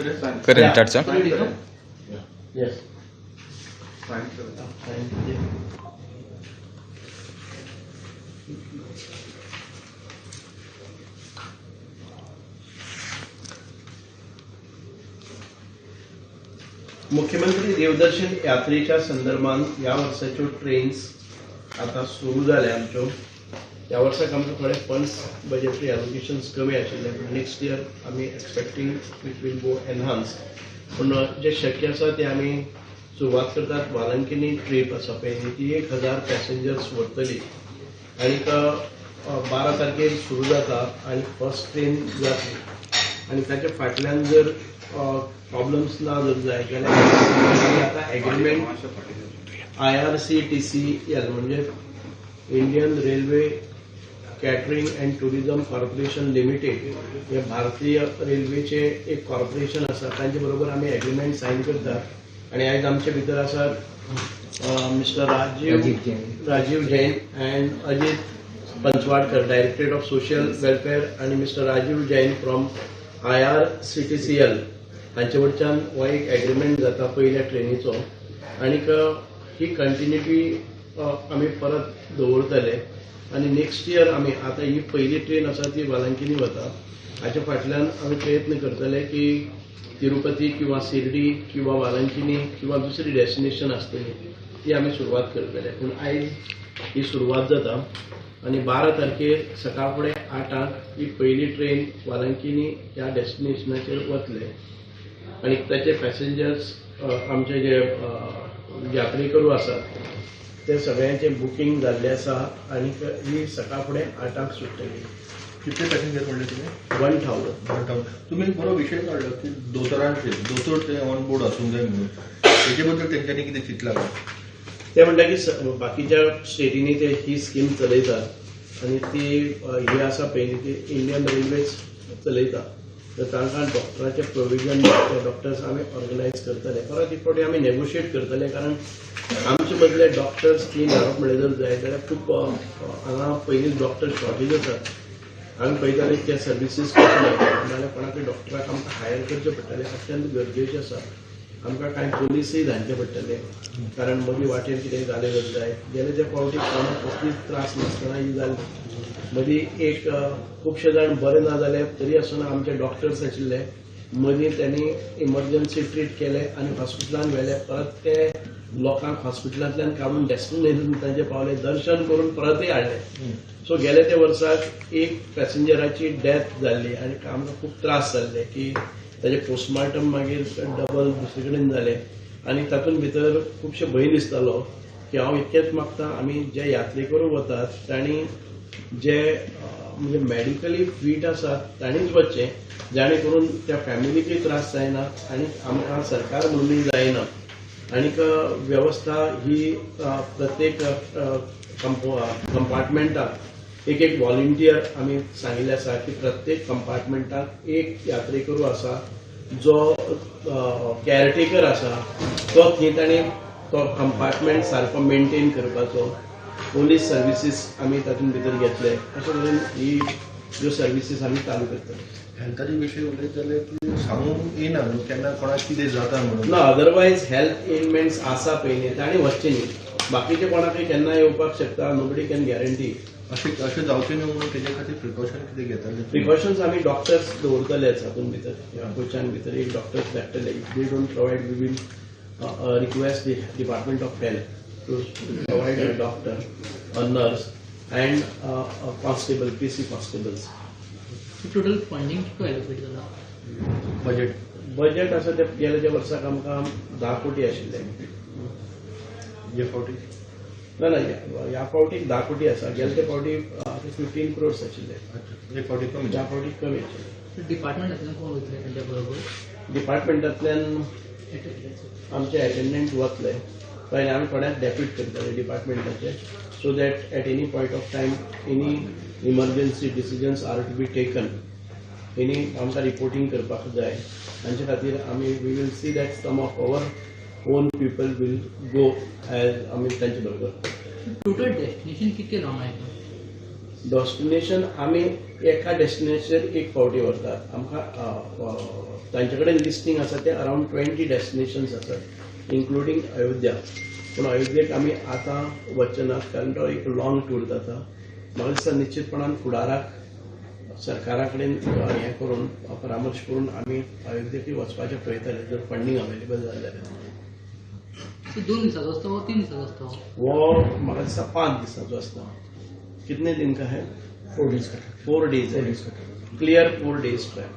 स्टार्टचा Yes. मुख्यमंत्री देवदर्शन यात्रेच्या संदर्भात या वर्साच्यो ट्रेन्स आता सुरू जाल्या आमच्यो ह्या वर्साक आमकां थोडे फंड्स बजेटरी एलोकेशन्स कमी आशिल्ले नेक्स्ट इयर आमी expecting it will go enhance पूण जे शक्य आसा ते आमी सुरवात करतात. वालंकिनी ट्रीप आसा पळय न्ही, ती एक हजार पॅसेंजर्स व्हरतली आनीक बारा तारखेर सुरू जाता आनी फर्स्ट ट्रेन जातली आनी ताच्या फाटल्यान जर प्रॉब्लम्स ना जर जाय जाल्यार आतां agreement I R C T C L म्हणजे Indian railway catering and tourism corporation limited हे भारतीय रेल्वेचे एक कॉर्पोरेशन आसा तांचे बरोबर आमी एग्रीमेंट सायन करतात. आनी आयज आमचे भितर आसात mister Rajiv Rajiv Jain. And Ajit Panchwadkar directorate of social welfare आणि mister Rajiv Jain from I R C T C L हांचे वयच्यान हो एक एग्रीमेंट जाता पयल्या ट्रेनीचो. आनीक ही कंटिन्युटी आमी परत दवरतले आनी नेक्स्ट इयर आमी आतां ही पयली ट्रेन आसा ती वालांकिनी वता. हाच्या फाटल्यान आमी प्रयत्न करतले की तिरुपती किंवा शिर्डी किंवा वालांकिनी किंवा दुसरी डेस्टिनेशन आसतली ती आमी सुरवात करतले. पूण आयज ही सुरवात जाता. आनी बारा तारखेर सकाळ फुडें आठांक ही पयली ट्रेन वालांकिनी ह्या डेस्टिनेशनाचेर वतले. आनी ताचे पॅसेंजर्स आमचे जे यात्रेकरू आसात ते सगळ्यांचे बुकींग जाल्ले आसा आनीक ही सकाळ फुडें आठांक सुट्टली कितले पॅसेंजर म्हणले तुम्ही? वन थावजंड वन तुम्ही एक बरो विशय काढलो की दोतोरांचे दोतोर ते ऑन बोर्ड आसूंक जाय म्हणून. तेजे बद्दल तेंच्यांनी कितें चिंतलां? ते म्हणटा की बाकीच्या स्टेटींनी ते ही स्कीम चलयतात आनी ती ही आसा पयली ती इंडियन रेल्वेज चलयता तर तांकां डॉक्टराचें प्रोविजन डॉक्टर्स आमी ऑर्गनायज करतले. परत एक फावटी आमी नेगोशिएट करतले कारण आमचे मदले डॉक्टर्स तीन हाडप म्हणल्यार जर जाय जाल्यार खूब हांगा पयलींच डॉक्टर शॉर्टेज आसात आमी पळयताले ते सर्विसीस कशें मेळटा नाल्यार कोणाकय डॉक्टराक आमकां हायर करचें पडटलें अत्यंत गरजेचें आसा आमकां कांय पोलिसूय धाडचे पडटले. कारण मदीं वाटेर कितें जालें जाय. गेले ते फावटी कोणाक कसलीच त्रास नासतना ही जाली. मदीं एक खुबशे जाण बरे ना जाले तरी आसतना आमचे डॉक्टर्स आशिल्ले. मदीं त्यांनी इमर्जन्सी ट्रीट केले आनी हॉस्पिटलान व्हेले. परत ते लोकांक हॉस्पिटलांतल्यान काडून डेस्टिनेशन तांचे पावले दर्शन करून परतय हाडले. सो गेले त्या वर्साक एक पॅसेंजराची डेथ जाल्ली आनी आमकां खूब त्रास जाल्ले की ताजे पोस्टमार्टम मागीर डबल दुसरे कडेन जाले आनी तातूंत भितर खुबशे भंय दिसतालो की हांव इतकेंच मागता आमी जे यात्रेकरू वतात तांणी जे म्हणजे मेडिकली फीट आसात तांणीच वचचें जाणे करून त्या फॅमिलीकय त्रास जायना आनी आमकां सरकार म्हणूनय जायना आनीक वेवस्था ही प्रत्येक कंपार्टमेंटाक एक एक व्हॉलिंटियर आमी सांगिल्लें आसा की प्रत्येक कंपार्टमेंटाक एक यात्रेकरू आसा जो कॅरटेकर आसा तो थंय ताणें तो कंपार्टमेंट सारको मेंटेन करपाचो पोलीस सर्विसीस आमी तातूंत भितर घेतले. अशे तरेन ही ज्यो सर्विसीस आमी चालू करतले हेल्थाचे विशय उलयत जाल्यार की सांगूंक येना न्हू केन्ना कोणाक कितें जाता म्हणून. ना अदरवायज हेल्थ एलिमेंट्स आसा पयलीं ताणें वचचें न्ही. बाकीचे कोणाकय केन्ना येवपाक शकता नोबडी कॅन गॅरंटी अशें अशें जावचें न्हू म्हणून तेजे खातीर प्रिकॉशन कितें घेताले प्रिकॉशन्स आमी डॉक्टर्स दवरतलेच हातूंत भितर. गोंयच्यान भितर एक डॉक्टर्स धाडटले they don't provide we will request the department of health to provide a doctor a nurse and constable P C constables total funding कितको एलोकेट जाला बजेट बजेट आसा ते गेल्या वर्साक आमकां धा कोटी आशिल्ले. जे फावटी ना ना ह्या- फावटीक धा कोटी आसा गेल्या त्या फावटी फिफ्टीन क्रोर्स आशिल्ले फावटी कमी ह्या फावटी कमी आशिल्ले डिपार्टमेंटांतल्यान कोण वयतले तांच्या बरोबर डिपार्टमेंटांतल्यान आमचे अटेंडंट वतले पयलीं आमी थोड्याक डेप्यूट करतले डिपार्टमेंटाचे so that at any point of time any emergency decisions are to be taken any आमकां रिपोर्टींग करपाक जाय. तांचे खातीर आमी we will see that some of our own people will go as आमी तांचे बरोबर टोटल डेस्टिनेशन कितके जावंक जाय डेस्टिनेशन आमी एका डेस्टिनेशनाचेर एक फावटी व्हरतात आमकां तांचे कडेन लिस्टींग आसा ते अरावंड ट्वेंटी डेस्टिनेशन्स आसात इन्क्लुडींग अयोध्या. पूण अयोध्येक आमी आतां वचचे नात कारण तो एक लॉंग टूर जाता. म्हाका दिसता निश्चितपणान फुडाराक सरकारा कडेन हें करून परामर्श करून आमी अयोध्येक वचपाचें पळयतले जर फंडींग अवेलेबल जालें जाल्यार तो दोन दिन हो तीन दिसाचो हो। वो पाँच दिशा आसता कितने दिन का है? फोर डेज़ का फोर डेज़ फोर डेज़ का क्लियर फोर डेज़ ट्रॅक.